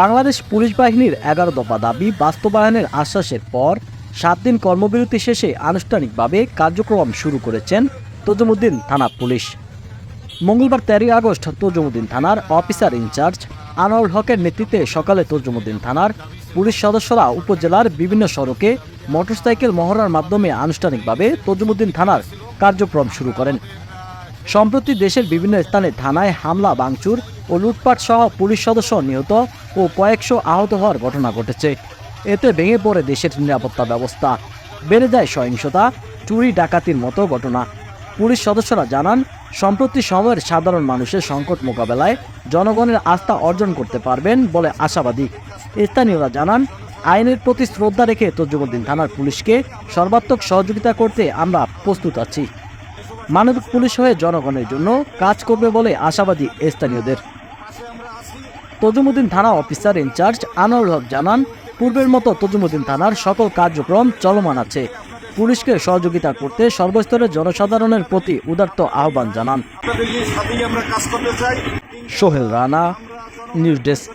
Bangladesh police বাহিনীর এগারো দফা দাবি বাস্তবায়নের আশ্বাসের পর সাত দিন কর্মবিরতি শেষে আনুষ্ঠানিকভাবে কার্যক্রম শুরু করেছেন তজুমুদ্দিন থানা পুলিশ। মঙ্গলবার তেরোই আগস্ট তজুমুদ্দিন থানার অফিসার ইনচার্জ আনোয়ারুল হকের নেতৃত্বে সকালে তজুমুদ্দিন থানার পুলিশ সদস্যরা উপজেলার বিভিন্ন সড়কে মোটরসাইকেল মহড়ার মাধ্যমে আনুষ্ঠানিকভাবে তজুমুদ্দিন থানার কার্যক্রম শুরু করেন। সম্প্রতি দেশের বিভিন্ন স্থানে থানায় হামলা, ভাঙচুর ও লুটপাট সহ পুলিশ সদস্য নিহত ও কয়েকশো আহত হওয়ার ঘটনা ঘটেছে। এতে ভেঙে পড়ে দেশের নিরাপত্তা ব্যবস্থা। বেড়ে যায় সহিংসতা, চুরি, ডাকাতির মতো ঘটনা। পুলিশ সদস্যরা জানান, সম্প্রতি সময়ের সাধারণ মানুষের সংকট মোকাবেলায় জনগণের আস্থা অর্জন করতে পারবেন বলে আশাবাদী। স্থানীয়রা জানান, আইনের প্রতি শ্রদ্ধা রেখে তজুমুদ্দিন থানার পুলিশকে সর্বাত্মক সহযোগিতা করতে আমরা প্রস্তুত আছি। মানবিক পুলিশ হয়ে জনগণের জন্য কাজ করবে বলে আশাবাদী স্থানীয়দের। তজুমুদ্দিন থানা অফিসার ইনচার্জ আনোয়ার হক জানান, পূর্বের মতো তজুমুদ্দিন থানার সকল কার্যক্রম চলমান আছে। পুলিশকে সহযোগিতা করতে সর্বস্তরের জনসাধারণের প্রতি উদার্ত আহ্বান জানান। Sohel Rana, news desk.